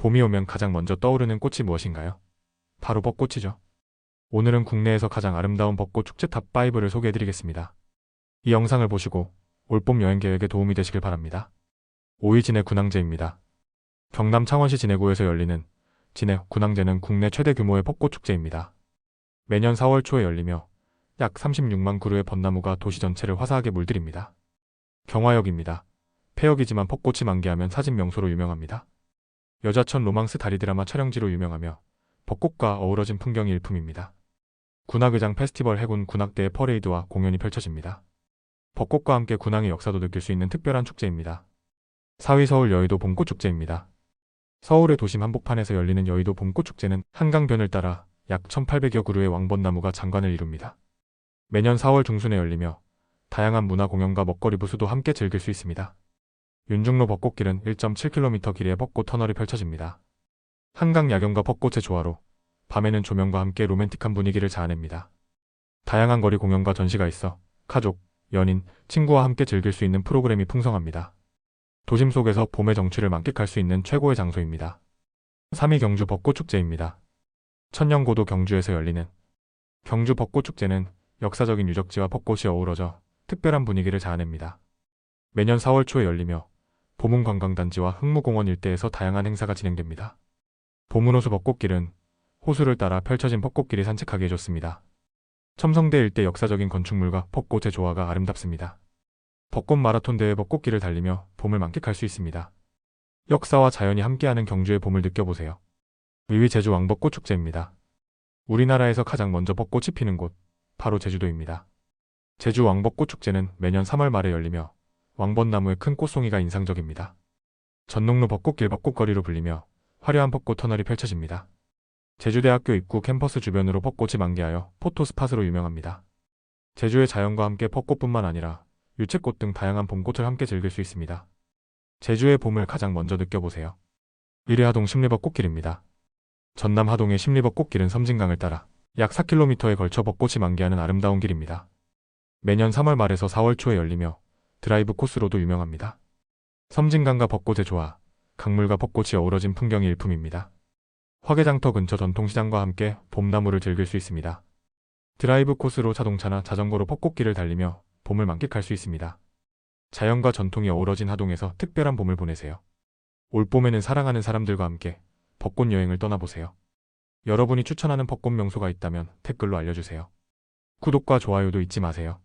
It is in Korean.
봄이 오면 가장 먼저 떠오르는 꽃이 무엇인가요? 바로 벚꽃이죠. 오늘은 국내에서 가장 아름다운 벚꽃 축제 탑5를 소개해드리겠습니다. 이 영상을 보시고 올봄 여행 계획에 도움이 되시길 바랍니다. 5위 진해 군항제입니다. 경남 창원시 진해구에서 열리는 진해 군항제는 국내 최대 규모의 벚꽃 축제입니다. 매년 4월 초에 열리며 약 36만 그루의 벚나무가 도시 전체를 화사하게 물들입니다. 경화역입니다. 폐역이지만 벚꽃이 만개하면 사진 명소로 유명합니다. 여자천 로망스 다리 드라마 촬영지로 유명하며 벚꽃과 어우러진 풍경이 일품입니다. 군악의장 페스티벌 해군 군악대의 퍼레이드와 공연이 펼쳐집니다. 벚꽃과 함께 군항의 역사도 느낄 수 있는 특별한 축제입니다. 4위 서울 여의도 봄꽃축제입니다. 서울의 도심 한복판에서 열리는 여의도 봄꽃축제는 한강변을 따라 약 1800여 그루의 왕벚나무가 장관을 이룹니다. 매년 4월 중순에 열리며 다양한 문화 공연과 먹거리 부수도 함께 즐길 수 있습니다. 윤중로 벚꽃길은 1.7km 길이의 벚꽃 터널이 펼쳐집니다. 한강 야경과 벚꽃의 조화로 밤에는 조명과 함께 로맨틱한 분위기를 자아냅니다. 다양한 거리 공연과 전시가 있어 가족, 연인, 친구와 함께 즐길 수 있는 프로그램이 풍성합니다. 도심 속에서 봄의 정취를 만끽할 수 있는 최고의 장소입니다. 3위 경주 벚꽃축제입니다. 천년고도 경주에서 열리는 경주 벚꽃축제는 역사적인 유적지와 벚꽃이 어우러져 특별한 분위기를 자아냅니다. 매년 4월 초에 열리며 보문관광단지와 흥무공원 일대에서 다양한 행사가 진행됩니다. 보문호수 벚꽃길은 호수를 따라 펼쳐진 벚꽃길이 산책하기 좋습니다. 첨성대 일대 역사적인 건축물과 벚꽃의 조화가 아름답습니다. 벚꽃 마라톤 대회 벚꽃길을 달리며 봄을 만끽할 수 있습니다. 역사와 자연이 함께하는 경주의 봄을 느껴보세요. 2위 제주 왕벚꽃 축제입니다. 우리나라에서 가장 먼저 벚꽃이 피는 곳, 바로 제주도입니다. 제주 왕벚꽃 축제는 매년 3월 말에 열리며 왕벚나무의 큰 꽃송이가 인상적입니다. 전농로 벚꽃길 벚꽃거리로 불리며 화려한 벚꽃 터널이 펼쳐집니다. 제주대학교 입구 캠퍼스 주변으로 벚꽃이 만개하여 포토 스팟으로 유명합니다. 제주의 자연과 함께 벚꽃뿐만 아니라 유채꽃 등 다양한 봄꽃을 함께 즐길 수 있습니다. 제주의 봄을 가장 먼저 느껴보세요. 1위 하동 심리벚꽃길입니다. 전남 하동의 심리벚꽃길은 섬진강을 따라 약 4km에 걸쳐 벚꽃이 만개하는 아름다운 길입니다. 매년 3월 말에서 4월 초에 열리며 드라이브 코스로도 유명합니다. 섬진강과 벚꽃의 조화, 강물과 벚꽃이 어우러진 풍경이 일품입니다. 화개장터 근처 전통시장과 함께 봄나무를 즐길 수 있습니다. 드라이브 코스로 자동차나 자전거로 벚꽃길을 달리며 봄을 만끽할 수 있습니다. 자연과 전통이 어우러진 하동에서 특별한 봄을 보내세요. 올봄에는 사랑하는 사람들과 함께 벚꽃 여행을 떠나보세요. 여러분이 추천하는 벚꽃 명소가 있다면 댓글로 알려주세요. 구독과 좋아요도 잊지 마세요.